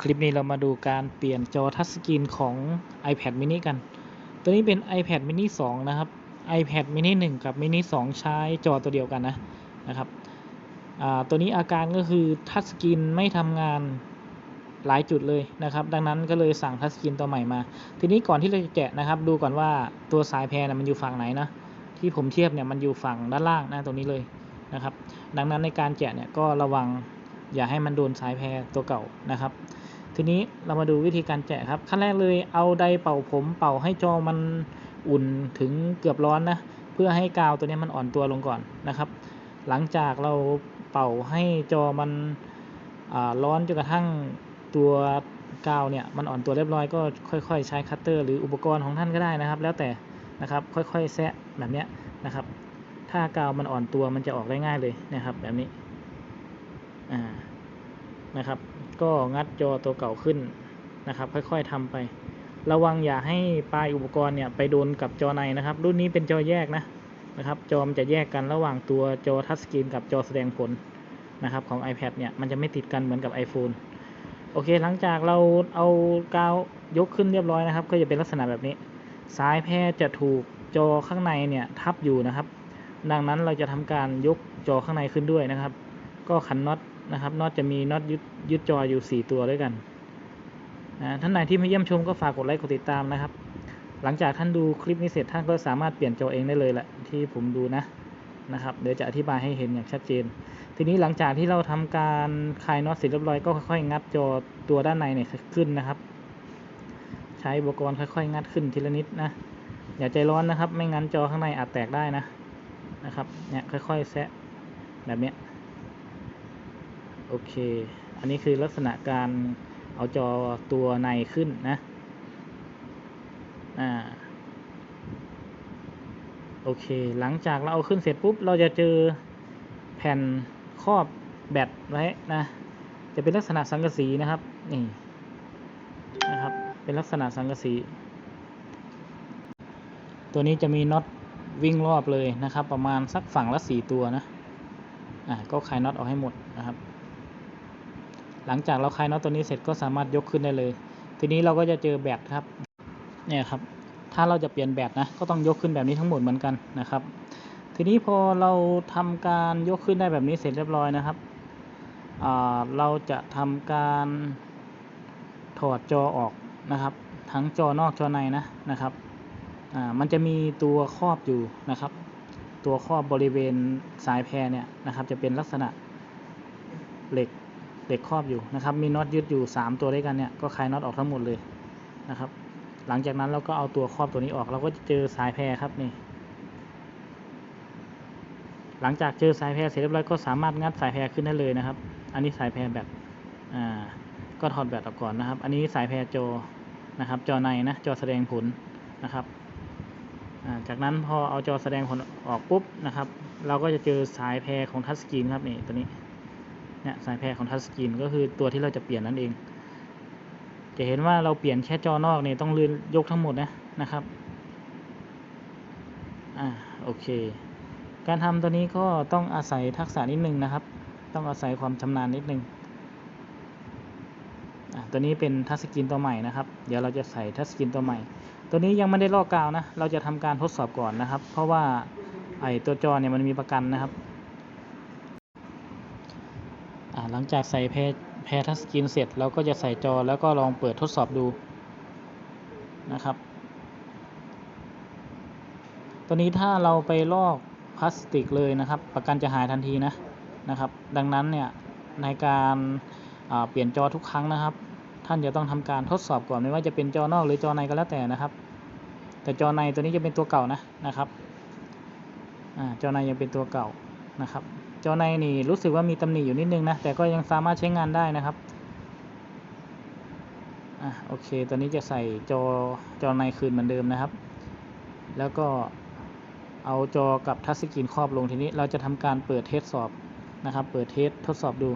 คลิปนี้เรามาดูการเปลี่ยนจอทัชสกรีนของ iPad mini กัน ตัวนี้เป็น iPad mini 2 นะครับ iPad mini 1 กับ mini 2 ใช้จอตัวเดียวกันนะนะครับ ตัวนี้อาการก็คือทัชสกรีนไม่ทำงานหลายจุดเลยนะครับ ดังนั้นก็เลยสั่งทัชสกรีนตัวใหม่มา ทีนี้ก่อนที่เราจะแกะนะครับ ดูก่อนว่าตัวสายแพรนะมันอยู่ฝั่งไหนนะ ที่ผมเทียบเนี่ยมันอยู่ฝั่งด้านล่างนะตรงนี้เลยนะครับ ดังนั้นในการแกะเนี่ยก็ระวังอย่าให้มันโดนสายแพรตัวเก่านะครับ ทีนี้เรามาดูวิธีการแกะครับ ขั้นแรกเลยเอาไดเป่าผมเป่าให้จอมันอุ่นถึงเกือบร้อนนะเพื่อให้กาวตัวนี้มันอ่อนตัวลงก่อนนะครับ หลังจากเราเป่าให้จอมันร้อนจนกระทั่งตัวกาวเนี่ยมันอ่อนตัวเรียบร้อยก็ค่อยๆ ใช้คัตเตอร์หรืออุปกรณ์ของท่านก็ได้นะครับ แล้วแต่นะครับค่อยๆแซะแบบนี้นะครับ ถ้ากาวมันอ่อนตัวมันจะออกได้ง่ายเลยนะครับ แบบนี้อ่านะครับ ก็งัดจอตัวเก่าขึ้นนะครับ ค่อยๆทำไป ระวังอย่าให้ปลายอุปกรณ์เนี่ยไปโดนกับจอในนะครับ รุ่นนี้เป็นจอแยกนะนะครับ จอมันจะแยกกันระหว่างตัวจอทัชสกรีนกับจอแสดงผลนะครับของ iPad เนี่ยมันจะไม่ติดกันเหมือนกับ iPhone โอเคหลังจากเราเอากาวยกขึ้นเรียบร้อยนะครับ ก็จะเป็นลักษณะแบบนี้สายแพรจะถูกจอข้างในเนี่ยทับอยู่นะครับ ดังนั้นเราจะทำการยกจอข้างในขึ้นด้วยนะครับ ก็ขันน็อต นะครับน็อตจะมีน็อตยึดยึดจออยู่ 4 ตัวด้วยกันนะท่านไหนที่มาเยี่ยมชมก็ฝากกดไลค์กดติดตามนะครับ หลังจากท่านดูคลิปนี้เสร็จท่านก็สามารถเปลี่ยนจอเองได้เลยแหละที่ผมดูนะนะครับเดี๋ยวจะอธิบายให้เห็นอย่างชัดเจน ทีนี้หลังจากที่เราทำการคลายน็อตเสร็จเรียบร้อยก็ค่อยๆงัดจอตัวด้านในเนี่ยขึ้นนะครับ ใช้อุปกรณ์ค่อยๆ งัดขึ้นทีละนิดนะอย่าใจร้อนนะครับ ไม่งั้นจอข้างในอาจแตกได้นะนะครับเนี่ยค่อยๆแซะแบบเนี้ย อเค อันนี้คือลักษณะการเอาจอตัวในขึ้นนะอ่าโอเค หลังจากเราเอาขึ้นเสร็จปุ๊บ เราจะเจอแผ่นครอบแบตไว้นะ จะเป็นลักษณะสังกะสีนะครับ นี่นะครับ เป็นลักษณะสังกะสี ตัวนี้จะมีน็อตวิ่งรอบเลยนะครับ ประมาณสักฝั่งละสี่ตัวนะ อะก็คลายน็อตออกให้หมดนะครับ หลังจากเราคลายน็อตตัวนี้เสร็จก็สามารถยกขึ้นได้เลย ทีนี้เราก็จะเจอแบตครับ เนี่ยครับ ถ้าเราจะเปลี่ยนแบตนะ ก็ต้องยกขึ้นแบบนี้ทั้งหมดเหมือนกันนะครับ ทีนี้พอเราทำการยกขึ้นได้แบบนี้เสร็จเรียบร้อยนะครับ เราจะทำการถอดจอออกนะครับ ทั้งจอนอกจอในนะนะครับ มันจะมีตัวครอบอยู่นะครับ ตัวครอบบริเวณสายแพรเนี่ยนะครับ จะเป็นลักษณะเหล็ก เหล็กครอบอยู่นะครับมีน็อตยึดอยู่ 3 ตัวด้วยกันเนี่ยก็คลายน็อตออกทั้งหมดเลยนะครับ หลังจากนั้นเราก็เอาตัวครอบตัวนี้ออก เราก็จะเจอสายแพรครับนี่หลังจากเจอสายแพรเสร็จเรียบร้อยก็สามารถงัดสายแพรขึ้นได้เลยนะครับ อันนี้สายแพรแบตอ่าก็ถอดแบตออกก่อนนะครับ อันนี้สายแพรจอนะครับ จอในนะจอแสดงผลนะครับจากนั้นพอเอาจอแสดงผลออกปุ๊บนะครับ เราก็จะเจอสายแพรของทัชสกรีนครับนี่ตัวนี้ เนี่ยสายแพรของทัชสกรีนก็คือตัวที่เราจะเปลี่ยนนั่นเอง จะเห็นว่าเราเปลี่ยนแค่จอนอกเนี่ยต้องลื่นยกทั้งหมดนะนะครับอ่าโอเค การทำตัวนี้ก็ต้องอาศัยทักษะนิดนึงนะครับ ต้องอาศัยความชำนาญนิดนึงอ่าตัวนี้เป็นทัชสกรีนตัวใหม่นะครับ เดี๋ยวเราจะใส่ทัชสกรีนตัวใหม่ ตัวนี้ยังไม่ได้ลอกกาวนะ เราจะทำการทดสอบก่อนนะครับ เพราะว่าไอตัวจอเนี่ยมันมีประกันนะครับ หลังจากใส่แพรแพรทัชสกรีนเสร็จเราก็จะใส่จอแล้วก็ลองเปิดทดสอบดูนะครับ ตัวนี้ถ้าเราไปลอกพลาสติกเลยนะครับ ประกันจะหายทันทีนะนะครับ ดังนั้นเนี่ยในการเปลี่ยนจอทุกครั้งนะครับ ท่านจะต้องทำการทดสอบก่อนไม่ว่าจะเป็นจอนอกหรือจอในก็แล้วแต่นะครับ แต่จอในตัวนี้จะเป็นตัวเก่านะนะครับอจอในยังเป็นตัวเก่านะครับ จอในนี่รู้สึกว่ามีตำหนิอยู่นิดนึงนะ แต่ก็ยังสามารถใช้งานได้นะครับอะโอเคตัวนี้จะใส่จอจอในคืนเหมือนเดิมนะครับ แล้วก็เอาจอกับทัชสกรีนครอบลงทีนี้ เราจะทำการเปิดเทสสอบนะครับ เปิดเทสทดสอบดู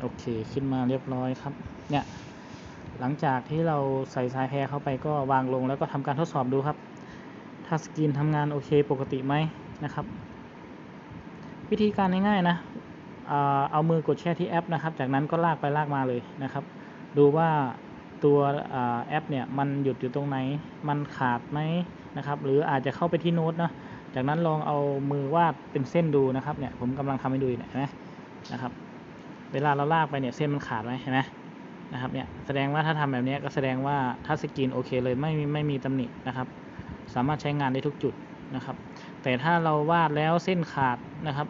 โอเค ขึ้นมาเรียบร้อยครับ เนี่ย หลังจากที่เราใส่สายแพรเข้าไปก็วางลงแล้วก็ทำการทดสอบดูครับ ถ้าสกรีนทำงานโอเคปกติไหมนะครับ วิธีการง่ายๆนะเอามือกดแช่ที่แอปนะครับ จากนั้นก็ลากไปลากมาเลยนะครับ ดูว่าตัวอแอปเนี่ยมันหยุดอยู่ตรงไหน มันขาดไหมนะครับ หรืออาจจะเข้าไปที่โน้ตเนาะ จากนั้นลองเอามือวาดเป็นเส้นดูนะครับ เนี่ยผมกำลังทำให้ดูเนี่ยเห็นไหมนะครับ เวลาเราลากไปเนี่ยเส้นมันขาดไหมเห็นไหมนะครับ เนี่ยแสดงว่าถ้าทำแบบนี้ก็แสดงว่าทัชสกรีนโอเคเลยไม่มีไม่มีตำหนินะครับ สามารถใช้งานได้ทุกจุดนะครับ แต่ถ้าเราวาดแล้วเส้นขาดนะครับ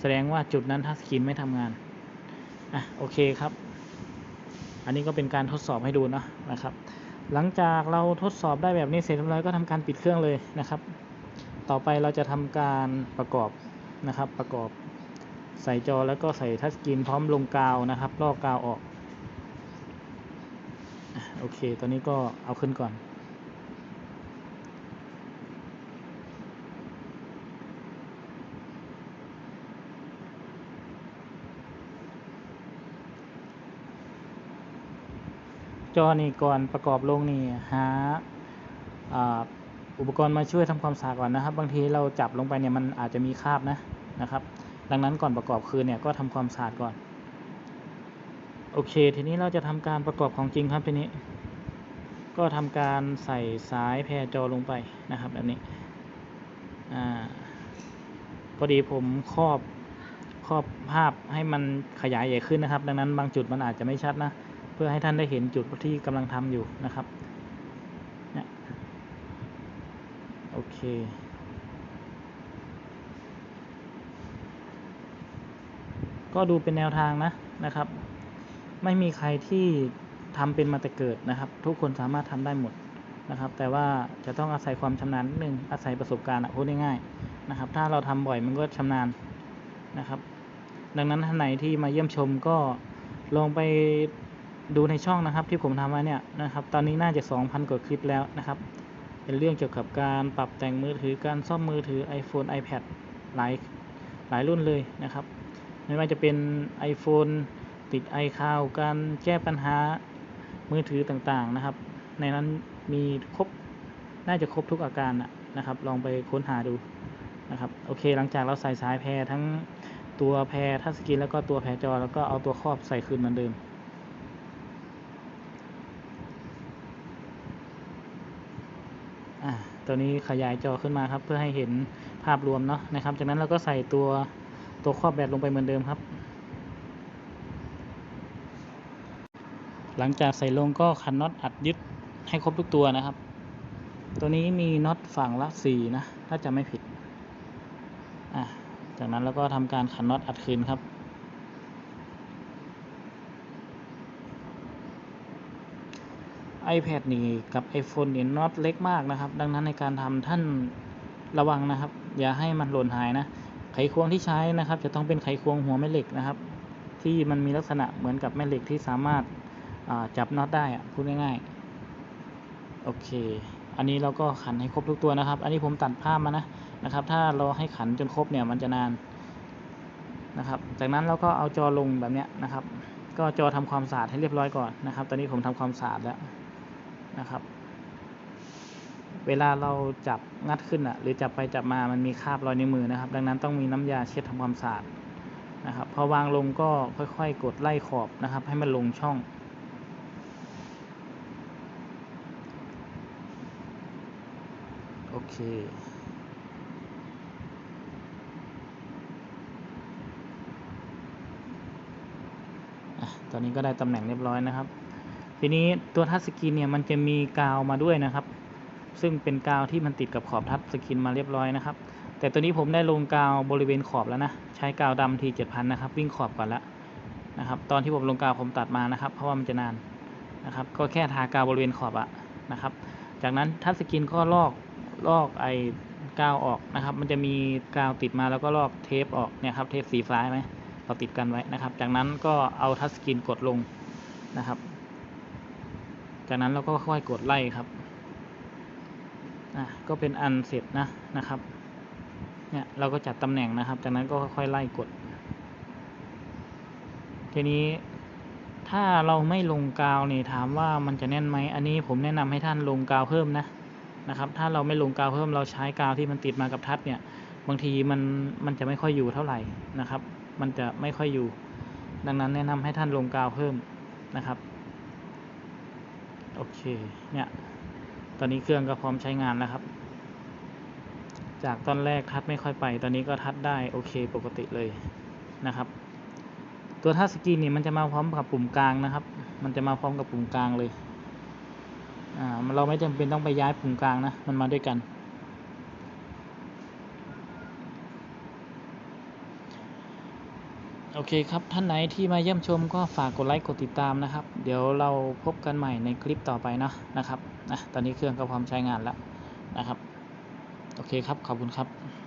แสดงว่าจุดนั้นทัชสกรีนไม่ทำงานอะโอเคครับ อันนี้ก็เป็นการทดสอบให้ดูเนาะนะครับ หลังจากเราทดสอบได้แบบนี้เสร็จเรียบร้อยก็ทำการปิดเครื่องเลยนะครับ ต่อไปเราจะทำการประกอบนะครับประกอบใส่จอแล้วก็ใส่ทัชสกรีนพร้อมลงกาวนะครับลอกกาวออกอะโอเค ตอนนี้ก็เอาขึ้นก่อน จอนี่ก่อนประกอบลงนี่หาอุปกรณ์มาช่วยทำความสะอาดก่อนนะครับ บางทีเราจับลงไปเนี่ยมันอาจจะมีคราบนะนะครับ ดังนั้นก่อนประกอบคืนเนี่ยก็ทำความสะอาดก่อน โอเค ทีนี้เราจะทำการประกอบของจริงครับทีนี้ ก็ทำการใส่สายแพรจอลงไปนะครับแบบนี้อ่าพอดีผมครอบครอบภาพให้มันขยายใหญ่ขึ้นนะครับ ดังนั้นบางจุดมันอาจจะไม่ชัดนะ เพื่อให้ท่านได้เห็นจุดที่กำลังทำอยู่นะครับเนี่ยโอเคก็ดูเป็นแนวทางนะนะครับ ไม่มีใครที่ทำเป็นมาแต่เกิดนะครับ ทุกคนสามารถทำได้หมดนะครับ แต่ว่าจะต้องอาศัยความชำนาญนิดนึงอาศัยประสบการณ์พูดง่ายๆนะครับ ถ้าเราทำบ่อยมันก็ชำนาญนะครับ ดังนั้นท่านไหนที่มาเยี่ยมชมก็ลองไป ดูในช่องนะครับที่ผมทำไว้เนี่ยนะครับ ตอนนี้น่าจะ 2,000 กว่าคลิปแล้วนะครับ เป็นเรื่องเกี่ยวกับการปรับแต่งมือถือการซ่อมมือถือ iPhone iPad หลายหลายรุ่นเลยนะครับ ไม่ว่าจะเป็น iPhone ติด iCloud การแก้ปัญหามือถือต่างๆนะครับ ในนั้นมีครบน่าจะครบทุกอาการนะนะครับ ลองไปค้นหาดูนะครับโอเคหลังจากเราใส่สายแพรทั้งตัวแพรทัชสกรีนแล้วก็ตัวแพรจอแล้วก็เอาตัวครอบใส่คืนเหมือนเดิม อะ ตัวนี้ขยายจอขึ้นมาครับ เพื่อให้เห็นภาพรวมเนาะนะครับ จากนั้นเราก็ใส่ตัวตัวครอบแบตลงไปเหมือนเดิมครับ หลังจากใส่ลงก็ขันน็อตอัดยึดให้ครบทุกตัวนะครับ ตัวนี้มีน็อตฝั่งละสี่นะ ถ้าจะไม่ผิด อะ จากนั้นเราก็ทำการขันน็อตอัดคืนครับ iPad นี่กับ iPhone นี่น็อตเล็กมากนะครับ ดังนั้นในการทำท่านระวังนะครับ อย่าให้มันหล่นหายนะ ไขควงที่ใช้นะครับ จะต้องเป็นไขควงหัวแม่เหล็กนะครับ ที่มันมีลักษณะเหมือนกับแม่เหล็กที่สามารถาจับน็อตได้อะพูดง่ายๆโอเค อันนี้เราก็ขันให้ครบทุกตัวนะครับ อันนี้ผมตัดภาพมานะนะครับ ถ้าเราให้ขันจนครบเนี่ยมันจะนานนะครับ จากนั้นเราก็เอาจอลงแบบเนี้ยนะครับ ก็จอทำความสะอาดให้เรียบร้อยก่อนนะครับ ตอนนี้ผมทำความสะอาดแล้ว นะครับ เวลาเราจับงัดขึ้นอะ หรือจับไปจับมามันมีคราบรอยในมือนะครับ ดังนั้นต้องมีน้ำยาเช็ดทำความสะอาดนะครับพอวางลงก็ค่อยๆ กดไล่ขอบนะครับ ให้มันลงช่องโอเคตอนนี้ก็ได้ตำแหน่งเรียบร้อยนะครับ ทีนี้ตัวทัชสกรีนเนี่ยมันจะมีกาวมาด้วยนะครับ ซึ่งเป็นกาวที่มันติดกับขอบทัชสกรีนมาเรียบร้อยนะครับ แต่ตัวนี้ผมได้ลงกาวบริเวณขอบแล้วนะ ใช้กาวดำทีเจ็ดพันนะครับ วิ่งขอบก่อนแล้วนะครับ ตอนที่ผมลงกาวผมตัดมานะครับ เพราะว่ามันจะนานนะครับ ก็แค่ทากาวบริเวณขอบอะนะครับ จากนั้นทัชสกรีนก็ลอกลอกไอ้กาวออกนะครับ มันจะมีกาวติดมาแล้วก็ลอกเทปออกเนี่ยครับเทปสีฟ้าไหมเราติดกันไว้นะครับ จากนั้นก็เอาทัชสกรีนกดลงนะครับ จากนั้นเราก็ค่อยๆกดไล่ครับอะก็เป็นอันเสร็จนะนะครับเนี่ยเราก็จัดตำแหน่งนะครับ จากนั้นก็ค่อยไล่กด ทีนี้ถ้าเราไม่ลงกาวนี่ถามว่ามันจะแน่นไหมอันนี้ผมแนะนำให้ท่านลงกาวเพิ่มนะนะครับ ถ้าเราไม่ลงกาวเพิ่มเราใช้กาวที่มันติดมากับทัดเนี่ยบางทีมันมันจะไม่ค่อยอยู่เท่าไหร่นะครับ มันจะไม่ค่อยอยู่ ดังนั้นแนะนำให้ท่านลงกาวเพิ่มนะครับ โอเค เนี่ย ตอนนี้เครื่องก็พร้อมใช้งานแล้วครับ จากตอนแรกทัดไม่ค่อยไป ตอนนี้ก็ทัดได้โอเคปกติเลยนะครับ ตัวทัชสกรีนนี่มันจะมาพร้อมกับปุ่มกลางนะครับ มันจะมาพร้อมกับปุ่มกลางเลย อ่า เราไม่จำเป็นต้องไปย้ายปุ่มกลางนะ มันมาด้วยกัน โอเคครับ ท่านไหนที่มาเยี่ยมชมก็ฝากกดไลค์กดติดตามนะครับ เดี๋ยวเราพบกันใหม่ในคลิปต่อไปเนาะนะครับนะตอนนี้เครื่องก็พร้อมใช้งานแล้วนะครับ โอเคครับ ขอบคุณครับ